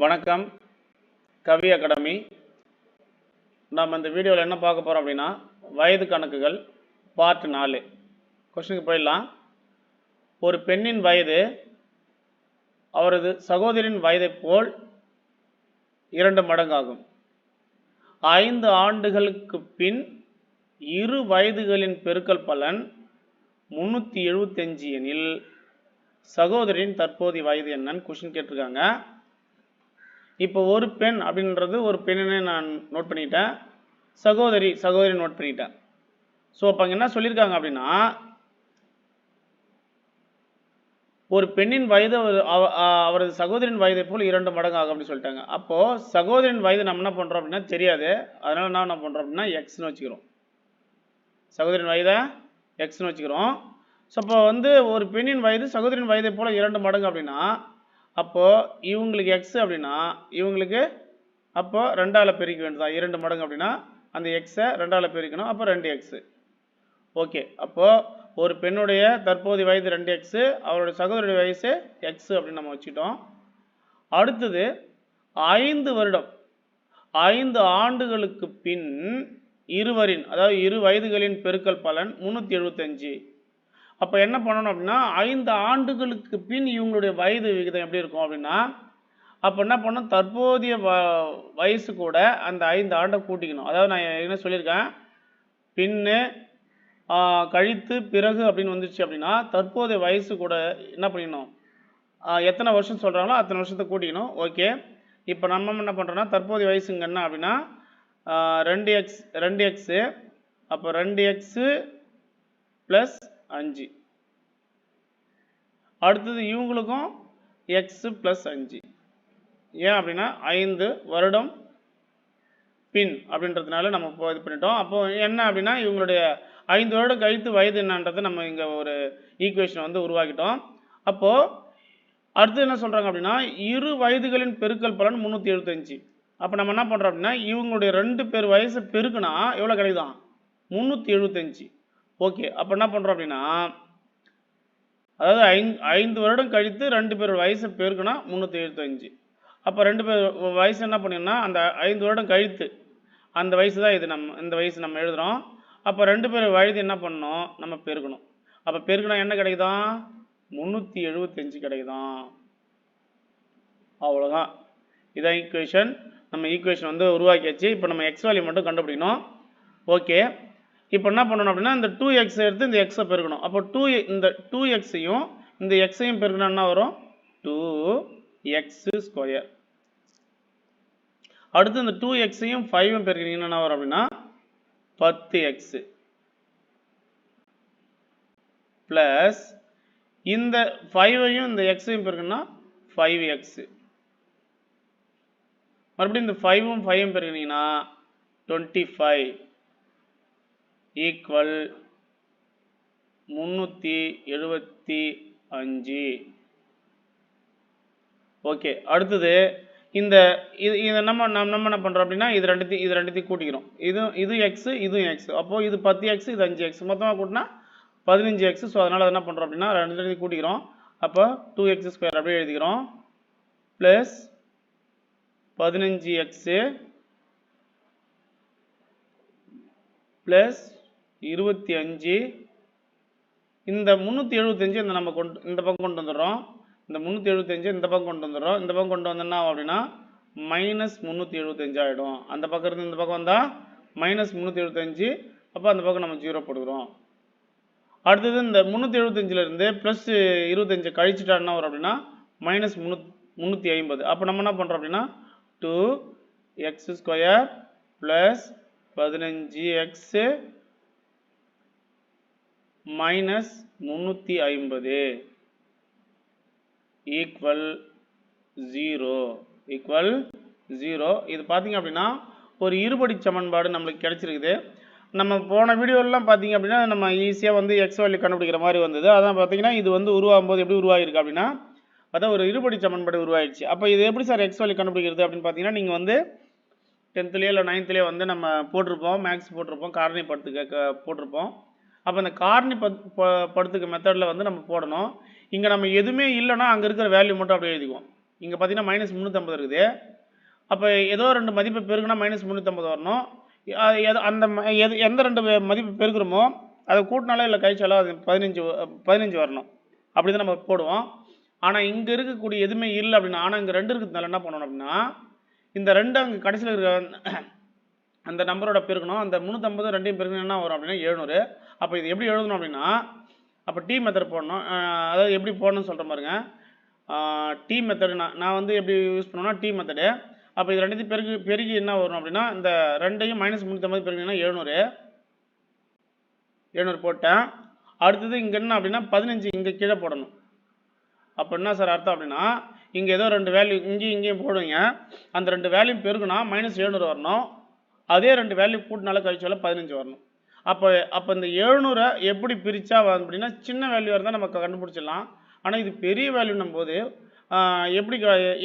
வணக்கம். கவி அகாடமி. நாம் இந்த வீடியோவில் என்ன பார்க்க போகிறோம் அப்படின்னா வயது கணக்குகள் பார்ட் நாலு. கொஸ்டினுக்கு போயிடலாம். ஒரு பெண்ணின் வயது அவரது சகோதரின் வயதைப் போல் இரண்டு மடங்காகும். ஐந்து ஆண்டுகளுக்கு பின் இரு வயதுகளின் பெருக்கல் பலன் முந்நூற்றி எழுபத்தஞ்சு எனில் சகோதரின் தற்போதைய வயது என்னன்னு கொஷின் கேட்டிருக்காங்க. இப்போ ஒரு பெண் அப்படின்றது ஒரு பெண்ணை நான் நோட் பண்ணிட்டேன். சகோதரி சகோதரி நோட் பண்ணிட்டேன். ஸோ அப்போ அங்கே என்ன சொல்லியிருக்காங்க அப்படின்னா ஒரு பெண்ணின் வயது அவர்- அவரது சகோதரின் வயதை போல் இரண்டு மடங்கு ஆகும் அப்படின்னு சொல்லிட்டாங்க. அப்போது சகோதரின் வயது நம்ம என்ன பண்ணுறோம் அப்படின்னா தெரியாது. அதனால் என்ன என்ன பண்ணுறோம் அப்படின்னா எக்ஸ்னு வச்சுக்கிறோம். சகோதரின் வயதை எக்ஸ்னு வச்சுக்கிறோம். ஸோ அப்போ வந்து ஒரு பெண்ணின் வயது சகோதரின் வயதை போல் இரண்டு மடங்கு அப்படின்னா அப்போது இவங்களுக்கு எக்ஸ் அப்படின்னா இவங்களுக்கு அப்போது ரெண்டால் பெருக்க வேண்டியதான் இரண்டு மடங்கு அப்படின்னா அந்த எக்ஸை ரெண்டால் பெருக்கணும். அப்போ ரெண்டு எக்ஸு ஓகே. அப்போது ஒரு பெண்ணுடைய தற்போதைய வயது ரெண்டு எக்ஸு அவருடைய சகோதரியுடைய வயசு எக்ஸு அப்படின்னு நம்ம வச்சுட்டோம் அடுத்தது ஐந்து வருடம். ஐந்து ஆண்டுகளுக்கு பின் இருவரின் அதாவது இரு வயதுகளின் பெருக்கல் பலன் முந்நூற்றி எழுபத்தஞ்சு அப்போ என்ன பண்ணணும் அப்படின்னா ஐந்து ஆண்டுகளுக்கு பின் இவங்களுடைய வயது விகிதம் எப்படி இருக்கும் அப்படின்னா அப்போ என்ன பண்ணணும் தற்போதைய வ வயசு கூட அந்த ஐந்து ஆண்டை கூட்டிக்கணும். அதாவது நான் என்ன சொல்லியிருக்கேன்? பின்னு கழித்து பிறகு அப்படின்னு வந்துச்சு அப்படின்னா தற்போதைய வயசு கூட என்ன பண்ணிக்கணும்? எத்தனை வருஷம் சொல்கிறாங்களோ அத்தனை வருஷத்தை கூட்டிக்கணும். ஓகே. இப்போ நம்ம என்ன பண்ணுறோன்னா தற்போதைய வயசுங்க என்ன அப்படின்னா ரெண்டு எக்ஸ் ரெண்டு எக்ஸு அப்போ ரெண்டு எக்ஸு ப்ளஸ் அஞ்சு. அடுத்தது இவங்களுக்கும் எக்ஸு ப்ளஸ் அஞ்சு. ஏன் அப்படின்னா ஐந்து வருடம் பின் அப்படின்றதுனால நம்ம இப்போ இது பண்ணிட்டோம். அப்போ என்ன அப்படின்னா இவங்களுடைய ஐந்து வருடம் கழித்து வயது என்னன்றதை நம்ம இங்கே ஒரு ஈக்குவேஷனை வந்து உருவாக்கிட்டோம். அப்போது அடுத்து என்ன சொல்கிறாங்க அப்படின்னா இரு வயதுகளின் பெருக்கல் பலன் முந்நூற்றி எழுபத்தஞ்சு அப்போ நம்ம என்ன பண்ணுறோம் அப்படின்னா இவங்களுடைய ரெண்டு பேர் வயசு பெருக்குனா எவ்வளோ கிடைக்குதான் முந்நூற்றி எழுபத்தஞ்சு ஓகே அப்போ என்ன பண்ணுறோம் அப்படின்னா அதாவது ஐந்து ஐந்து வருடம் கழித்து ரெண்டு பேர் வயசு பெருக்குனா முந்நூற்றி எழுபத்தஞ்சு அப்போ ரெண்டு பேர் வயசு என்ன பண்ணிங்கன்னா அந்த ஐந்து வருடம் கழித்து அந்த வயசு தான் இது நம்ம இந்த வயசு நம்ம எழுதுகிறோம் அப்போ ரெண்டு பேர் வயது என்ன பண்ணணும்? நம்ம பெருக்கணும். அப்போ பெருக்கினா என்ன கிடைக்குதான் முந்நூற்றி எழுபத்தஞ்சு கிடைக்குதான் அவ்வளோதான் இதான் ஈக்குவேஷன் நம்ம ஈக்குவேஷன் வந்து உருவாக்கியாச்சு. இப்போ நம்ம எக்ஸ் வேல்யூ மட்டும் கண்டுபிடிக்கணும். ஓகே இப்போ என்ன பண்ணணும் அப்படின்னா இந்த டூ எக்ஸ் எடுத்து இந்த எக்ஸை பெருக்கணும். அப்போ டூ இந்த டூ எக்ஸையும் இந்த எக்ஸையும் பெருக்கணும் என்ன வரும்? டூ எக்ஸ் ஸ்கொயர் அடுத்து இந்த டூ எக்ஸையும் ஃபைவும் பெருக்கினீங்கன்னா என்ன வரும் அப்படின்னா? பத்து எக்ஸு ப்ளஸ் இந்த ஃபைவையும் இந்த எக்ஸையும் பெருக்கணும்னா ஃபைவ் எக்ஸு மறுபடியும் இந்த ஃபைவும் ஃபைவும் பெருக்கினீங்கன்னா டுவெண்ட்டி ஃபைவ் ஈக்குவல் முந்நூற்றி எழுபத்தி அஞ்சு. ஓகே அடுத்தது இந்த இது இதை நம்ம நம்ம நம்ம என்ன பண்ணுறோம் அப்படின்னா இது ரெண்டுத்தையும் இது ரெண்டுத்தையும் கூட்டிக்கிறோம். இது இது எக்ஸு இதுவும் எக்ஸ் அப்போது இது பத்து எக்ஸ் இது அஞ்சு எக்ஸ் மொத்தமாக கூட்டினா பதினஞ்சு எக்ஸ் ஸோ அதனால் என்ன பண்ணுறோம் அப்படின்னா ரெண்டு ரெண்டு கூட்டிக்கிறோம். அப்போ டூ எக்ஸ் ஸ்கொயர் அப்படியே எழுதிக்கிறோம். ப்ளஸ் பதினஞ்சு எக்ஸு ப்ளஸ் இருபத்தி அஞ்சு. இந்த முந்நூற்றி எழுபத்தஞ்சு இந்த நம்ம கொண்டு இந்த பக்கம் கொண்டு வந்துடுறோம். இந்த முந்நூற்றி எழுபத்தஞ்சு இந்த பக்கம் கொண்டு வந்துடுறோம். இந்த பக்கம் கொண்டு வந்தோம்னா அப்படின்னா மைனஸ் முந்நூற்றி எழுபத்தஞ்சு ஆகிடும் அந்த பக்கம் இருந்து இந்த பக்கம் வந்தால் மைனஸ் முந்நூற்றி எழுபத்தஞ்சு அப்போ அந்த பக்கம் நம்ம ஜீரோ போடுகிறோம் அடுத்தது இந்த முந்நூற்றி எழுபத்தஞ்சிலேருந்து ப்ளஸ் இருபத்தஞ்சு கழிச்சிட்டான்னா வரும் அப்படின்னா மைனஸ் முந்நூத் முந்நூற்றி ஐம்பது. அப்போ நம்ம என்ன பண்ணுறோம் அப்படின்னா டூ எக்ஸ் ஸ்கொயர் ப்ளஸ் பதினஞ்சு எக்ஸு மைனஸ் முந்நூற்றி ஐம்பது ஈக்குவல் ஜீரோ ஈக்குவல் ஜீரோ இது பார்த்தீங்க அப்படின்னா ஒரு இருபடி சமன்பாடு நம்மளுக்கு கிடைச்சிருக்குது. நம்ம போன வீடியோலாம் பார்த்தீங்க அப்படின்னா நம்ம ஈஸியாக வந்து எக்ஸ் வேல்யூ கண்டுபிடிக்கிற மாதிரி வந்தது. அதான் பார்த்தீங்கன்னா இது வந்து உருவாகும் போது எப்படி உருவாகிருக்கு அப்படின்னா அதான் ஒரு இருபடி சமன்பாடு உருவாயிடுச்சு. அப்போ இது எப்படி சார் எக்ஸ் வேல்யூ கண்டுபிடிக்கிறது அப்படின்னு பார்த்தீங்கன்னா நீங்கள் வந்து டென்த்துலேயோ இல்லை நைன்த்துலேயோ வந்து நம்ம போட்டிருப்போம் மேக்ஸ் போட்டிருப்போம் காரணி படத்துக்கு போட்டிருப்போம். அப்போ அந்த காரணி பத் ப- படுத்துக்க மெத்தடில் வந்து நம்ம போடணும். இங்கே நம்ம எதுவுமே இல்லைன்னா அங்கே இருக்கிற வேல்யூ மட்டும் அப்படியே எழுதிக்குவோம். இங்கே பார்த்தீங்கன்னா மைனஸ் முந்நூற்றம்பது இருக்குது. அப்போ ஏதோ ரெண்டு மதிப்பு பெருக்குனா மைனஸ் முந்நூற்றம்பது வரணும். அந்த எது எந்த ரெண்டு மதிப்பு பெருக்குறோமோ அதை கூட்டினாலோ இல்லை கழிச்சாலோ அது பதினஞ்சு பதினஞ்சு வரணும். அப்படி தான் நம்ம போடுவோம். ஆனால் இங்கே இருக்கக்கூடிய எதுவுமே இல்லை அப்படின்னா ஆனால் இங்கே ரெண்டு இருக்கிறதுனால என்ன பண்ணணும் அப்படின்னா இந்த ரெண்டு அங்கே கடைசியில் இருக்கிற அந்த நம்பரோட பெருக்கணும் அந்த முந்நூற்றம்பது ரெண்டையும் பெருக்கணும். என்ன வரும் அப்படின்னா எழுநூறு. அப்போ இது எப்படி எழுதணும் அப்படின்னா அப்போ டி மெத்தட் போடணும். அதாவது எப்படி போடணும்னு சொல்கிற பாருங்க. டி மெத்தடு நான் நான் வந்து எப்படி யூஸ் பண்ணுவேன்னா டி மெத்தடு அப்போ இது ரெண்டுத்தையும் பெருகி பெருகி என்ன வரும் அப்படின்னா இந்த ரெண்டையும் மைனஸ் முந்நூற்றம்பது பெருக்கினா எழுநூறு. எழுநூறு போட்டேன். அடுத்தது இங்கே என்ன அப்படின்னா பதினஞ்சு இங்கே கீழே போடணும். அப்போ என்ன சார் அர்த்தம் அப்படின்னா இங்கே ஏதோ ரெண்டு வேல்யூ இங்கேயும் இங்கேயும் போடுவீங்க. அந்த ரெண்டு வேல்யூ பெருகுனா மைனஸ் எழுநூறு வரணும். அதே ரெண்டு வேல்யூ கூட்டினால கழிச்சால பதினஞ்சு வரணும். அப்போ அப்போ இந்த எழுநூறை எப்படி பிரித்தா அப்படின்னா சின்ன வேல்யூ இருந்தால் நம்ம கண்டுபிடிச்சிடலாம். ஆனால் இது பெரிய வேல்யூன்னும் போது எப்படி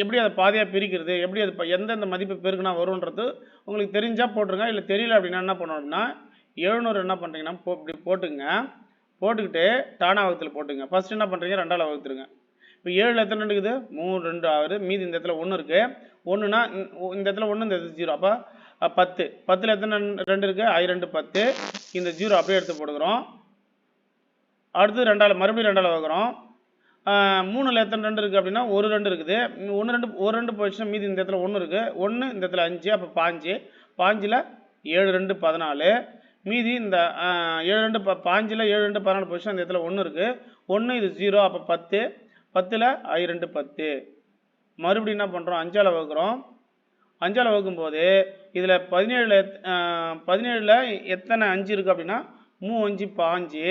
எப்படி அதை பாதியாக பிரிக்கிறது எப்படி அது இப்போ எந்தெந்த மதிப்பு பெருக்குனா வரும்ன்றது உங்களுக்கு தெரிஞ்சால் போட்டுருங்க. இல்லை தெரியல அப்படின்னா என்ன பண்ணணும் அப்படின்னா எழுநூறு என்ன பண்ணுறீங்கன்னா போ இப்படி போட்டுங்க. போட்டுக்கிட்டு தானா வகுத்தில் போட்டுங்க. ஃபஸ்ட்டு என்ன பண்ணுறீங்க ரெண்டாவது வகுத்துருங்க. இப்போ ஏழில் எத்தனை ரெண்டு இருக்குது? மூணு ரெண்டு ஆறு. மீதி இந்த இடத்துல ஒன்று இருக்குது ஒன்றுனா இந்த இடத்துல ஒன்று இந்த இடத்துல ஜீரோ அப்போ பத்து. பத்தில் எத்தனை ரெண்டு- இருக்குது ஐ ரெண்டு பத்து. இந்த ஜீரோ அப்படியே எடுத்து போடுக்கிறோம் அடுத்து ரெண்டால் மறுபடியும் ரெண்டால் வைக்கிறோம் மூணில் எத்தனை ரெண்டு இருக்குது அப்படின்னா ஒரு ரெண்டு இருக்குது. ஒன்று ரெண்டு ஒரு ரெண்டு போயிடுச்சுன்னா மீதி இந்த இடத்துல ஒன்று இருக்குது ஒன்று இந்த இடத்துல அஞ்சு அப்போ பாஞ்சு. பாஞ்சில் ஏழு ரெண்டு பதினாலு. மீதி இந்த ஏழு ரெண்டு ப பாஞ்சில் ஏழு ரெண்டு பதினாலு போயிடுச்சுன்னா இந்த இடத்துல ஒன்று இருக்குது ஒன்று இது ஜீரோ அப்போ பத்து. பத்தில் ஐ ரெண்டு பத்து. மறுபடியும் என்ன பண்ணுறோம் அஞ்சால் வகுக்கிறோம். அஞ்சால் வகுக்கும்போது இதில் பதினேழில் பதினேழில் எத்தனை அஞ்சு இருக்குது அப்படின்னா மூ அஞ்சு பாஞ்சு.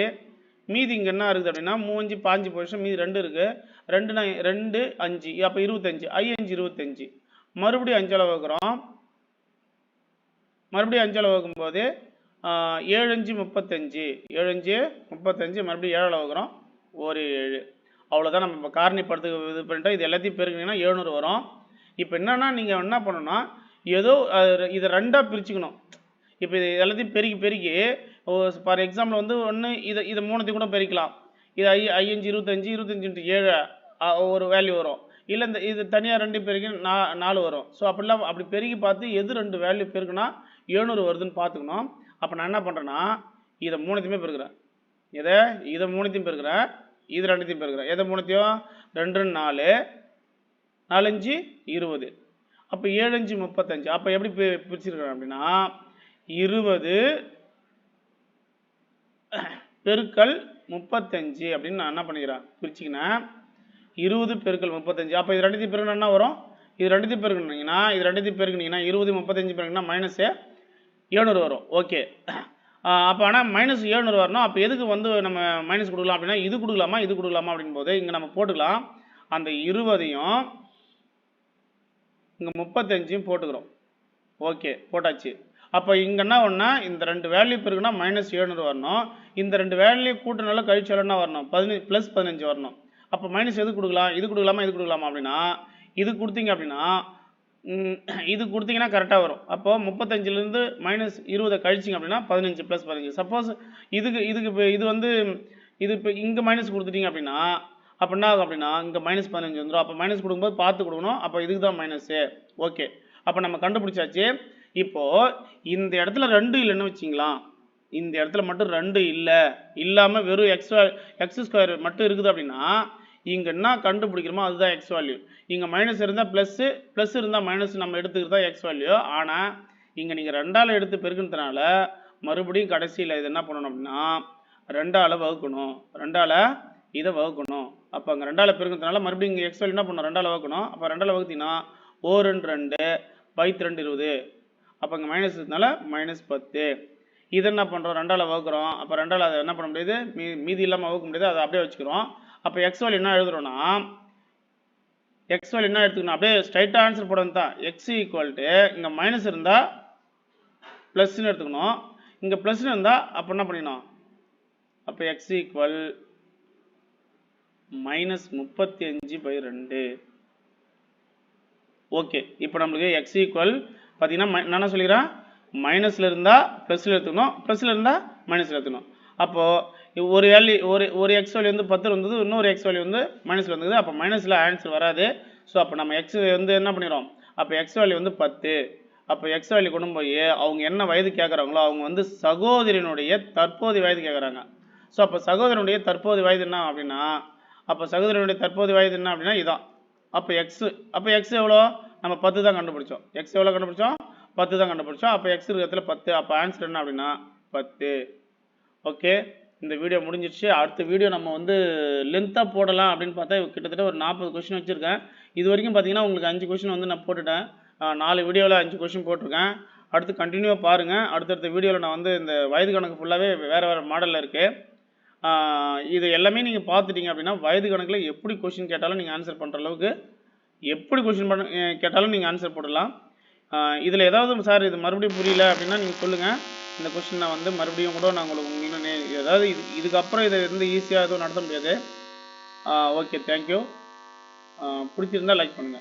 மீதி இங்கே என்ன இருக்குது அப்படின்னா மூ அஞ்சு பாஞ்சு போயிடுச்சு மீதி ரெண்டு இருக்குது ரெண்டு நா ரெண்டு அஞ்சு. அப்போ இருபத்தஞ்சு. ஐ அஞ்சு இருபத்தஞ்சு. மறுபடியும் அஞ்சால் வகுக்கிறோம். மறுபடியும் அஞ்சால் வகுக்கும்போது ஏழு அஞ்சு முப்பத்தஞ்சு. ஏழு அஞ்சு முப்பத்தஞ்சு. மறுபடியும் ஏழில் வகுக்கிறோம். ஒரு ஏழு. அவ்வளோதான் நம்ம இப்போ காரணி படத்துக்கு இது பண்ணிட்டோம். இது எல்லாத்தையும் பெருக்கினீங்கன்னா எழுநூறு வரும். இப்போ என்னன்னா நீங்கள் என்ன பண்ணணும்னா ஏதோ இதை ரெண்டாக பிரிச்சுக்கணும். இப்போ இது எல்லாத்தையும் பெருக்கி பெருக்கி ஃபார் எக்ஸாம்பிள் வந்து ஒன்று இதை இதை மூணுத்தையும் கூட பெருக்கலாம். இது ஐ ஐயஞ்சு இருபத்தஞ்சு இருபத்தஞ்சு ஏழு ஒரு வேல்யூ வரும். இல்லை இந்த இது தனியாக ரெண்டு பெருக்கி நா நாலு வரும். ஸோ அப்படிலாம் அப்படி பெருக்கி பார்த்து எது ரெண்டு வேல்யூ பெருக்குனா எழுநூறு வருதுன்னு பார்த்துக்கணும். அப்போ நான் என்ன பண்ணுறேன்னா இதை மூணுத்தையுமே பெருக்கிறேன். எதை? இதை மூணுத்தையும் பெருக்கிறேன். இது ரெண்டுத்தையும் பெருக்கிறோம் எதை மூணுத்தையும் ரெண்டு ரெண்டு நாலு. நாலஞ்சு இருபது. அப்போ ஏழஞ்சு முப்பத்தஞ்சு. அப்போ எப்படி பிரிச்சிருக்கிறோம் பிரிச்சிருக்கிறேன் அப்படின்னா இருபது பெருக்கல் முப்பத்தஞ்சு அப்படின்னு நான் என்ன பண்ணிக்கிறேன்? பிரிச்சுக்கினேன். இருபது பெருக்கல் முப்பத்தஞ்சு. அப்போ இது ரெண்டுத்தையும் பெருக்கணும் என்ன வரும்? இது ரெண்டுத்தையும் பெருக்கணுங்கன்னா இது ரெண்டுத்தையும் பெருக்குனீங்கன்னா இருபது முப்பத்தஞ்சு பெருக்குனா மைனஸு எழுநூறு வரும். ஓகே அப்போ ஆனால் மைனஸ் ஏழுநூறு வரணும். அப்போ எதுக்கு வந்து நம்ம மைனஸ் கொடுக்கலாம் அப்படின்னா இது கொடுக்கலாமா இது கொடுக்கலாமா அப்படின் போது இங்கே நம்ம போட்டுக்கலாம். அந்த இருபதையும் இங்கே முப்பத்தஞ்சையும் போட்டுக்கிறோம். ஓகே போட்டாச்சு. அப்போ இங்கே என்ன ஒன்றா இந்த ரெண்டு வேல்யூ பெருக்குன்னா மைனஸ் ஏழ்நூறு வரணும். இந்த ரெண்டு வேல்யூ கூட்டினால கழிச்சாலன்னா வரணும்? பதினஞ்சு ப்ளஸ் பதினஞ்சு வரணும். அப்போ மைனஸ் எது கொடுக்கலாம்? இது கொடுக்கலாமா இது கொடுக்கலாமா அப்படின்னா இது கொடுத்தீங்க அப்படின்னா இது கொடுத்தீங்கன்னா கரெக்டாக வரும். அப்போது முப்பத்தஞ்சிலேருந்து மைனஸ் இருபதை கழிச்சிங்க அப்படின்னா பதினஞ்சு ப்ளஸ் பதினஞ்சு. சப்போஸ் இதுக்கு இதுக்கு இப்போ இது வந்து இது இப்போ இங்கே மைனஸ் கொடுத்துட்டீங்க அப்படின்னா அப்போ என்ன ஆகும் அப்படின்னா இங்கே மைனஸ் பதினஞ்சு வந்துடும் அப்போ மைனஸ் கொடுக்கும்போது பார்த்து கொடுக்கணும். அப்போ இதுக்கு தான் மைனஸு ஓகே அப்போ நம்ம கண்டுபிடிச்சாச்சு. இப்போது இந்த இடத்துல ரெண்டு இல்லைன்னு வச்சிங்களேன் இந்த இடத்துல மட்டும் ரெண்டு இல்லை இல்லாமல் வெறும் எக்ஸ் எக்ஸ் ஸ்கொயர் மட்டும் இருக்குது அப்படின்னா இங்கே என்ன கண்டுபிடிக்கிறோமோ அதுதான் எக்ஸ் வேல்யூ இங்கே மைனஸ் இருந்தால் ப்ளஸ்ஸு ப்ளஸ் இருந்தால் மைனஸ் நம்ம எடுத்துக்கிறது தான் எக்ஸ் வேல்யூ ஆனால் இங்கே நீங்கள் ரெண்டால் எடுத்து பெருக்கிறதுனால மறுபடியும் கடைசியில் இது என்ன பண்ணணும் அப்படின்னா ரெண்டால் வகுக்கணும். ரெண்டால் இதை வகுக்கணும். அப்போ அங்கே ரெண்டால் பெருக்கிறதுனால மறுபடியும் இங்கே எக்ஸ் வேல்யூ என்ன பண்ணணும்? ரெண்டால் வகுக்கணும். அப்போ ரெண்டால் வகுத்தீங்கன்னா ஓ ரெண்டு ரெண்டு பைத்து ரெண்டு இருபது. அப்போ இங்கே மைனஸ் இருக்கனால மைனஸ் பத்து. இது என்ன பண்ணுறோம் ரெண்டால் வகுக்கிறோம். அப்போ ரெண்டால் அதை என்ன பண்ண முடியாது? மீ மீதி இல்லாமல் வகுக்க முடியாது. அதை அப்படியே வச்சுக்கிறோம். அப்போ எக்ஸ் வேல்யூ என்ன எழுதுறோம்னா எக்ஸ் வேல்யூ என்ன எடுத்துக்கணும்? அப்படியே ஸ்ட்ரைட்டாக ஆன்சர் போடணும் தான். எக்ஸ் ஈக்குவல் டு இங்கே மைனஸ் இருந்தால் ப்ளஸ்ன்னு எடுத்துக்கணும். இங்கே ப்ளஸ்ன்னு இருந்தால் அப்போ என்ன பண்ணிக்கணும் அப்போ எக்ஸ் ஈக்குவல் மைனஸ் முப்பத்தி அஞ்சு பை ரெண்டு. ஓகே இப்போ நம்மளுக்கு எக்ஸ் ஈக்குவல் பார்த்தீங்கன்னா mi- நான் என்ன சொல்லிக்கிறேன்? மைனஸில் இருந்தால் ப்ளஸில் எடுத்துக்கணும். ப்ளஸில் இருந்தால் மைனஸில் எடுத்துக்கணும். அப்போது ஒரு வேல்யூ ஒரு ஒரு எக்ஸ் வேல்யூ வந்து பத்து இருந்தது இன்னொரு எக்ஸ் வேல்யூ வந்து மைனஸில் இருந்தது அப்போ மைனஸில் ஆன்சர் வராது. ஸோ அப்போ நம்ம எக்ஸ் வந்து என்ன பண்ணிடுறோம்? அப்போ எக்ஸ் வேல்யூ வந்து பத்து. அப்போ எக்ஸ் வேல்யூ கொண்டு போய் அவங்க என்ன வயது கேட்குறாங்களோ அவங்க வந்து சகோதரனுடைய தற்போதைய வயது கேட்குறாங்க. ஸோ அப்போ சகோதரனுடைய தற்போதைய வயது என்ன அப்படின்னா அப்போ சகோதரனுடைய தற்போதைய வயது என்ன அப்படின்னா இதான். அப்போ எக்ஸ் அப்போ எக்ஸ் எவ்வளோ? நம்ம பத்து தான் கண்டுபிடிச்சோம். எக்ஸ் எவ்வளோ கண்டுபிடிச்சோம்? பத்து தான் கண்டுபிடிச்சோம். அப்போ எக்ஸ் இருக்கிறதுல பத்து. அப்போ ஆன்சர் என்ன அப்படின்னா பத்து. ஓகே இந்த வீடியோ முடிஞ்சிருச்சு. அடுத்த வீடியோ நம்ம வந்து லென்த்தாக போடலாம் அப்படின்னு பார்த்தா கிட்டத்தட்ட ஒரு நாற்பது கொஷின் வச்சுருக்கேன். இது வரைக்கும் பார்த்தீங்கன்னா உங்களுக்கு அஞ்சு கொஷின் வந்து நான் போட்டுட்டேன். நாலு வீடியோவில் அஞ்சு கொஷின் போட்டிருக்கேன். அடுத்து கண்டினியூவாக பாருங்கள் அடுத்தடுத்த வீடியோவில் நான் வந்து இந்த வயது கணக்கு ஃபுல்லாகவே வேறு வேறு மாடலில் இருக்குது இது எல்லாமே நீங்கள் பார்த்துட்டீங்க அப்படின்னா வயது கணக்கில் எப்படி கொஷின் கேட்டாலும் நீங்கள் ஆன்சர் பண்ணுற அளவுக்கு எப்படி கொஷின் பண்ண கேட்டாலும் நீங்கள் ஆன்சர் போடலாம். இதில் ஏதாவது சார் இது மறுபடியும் புரியல அப்படின்னா நீங்கள் சொல்லுங்கள் இந்த கொஸ்டினை நான் வந்து மறுபடியும் கூட நான் உங்களுக்கு இன்னும் ஏதாவது இது இதுக்கப்புறம் இதை வந்து ஈஸியாக எதுவும் நடத்த முடியாது. ஓகே தேங்க்யூ பிடிச்சிருந்தா லைக் பண்ணுங்கள்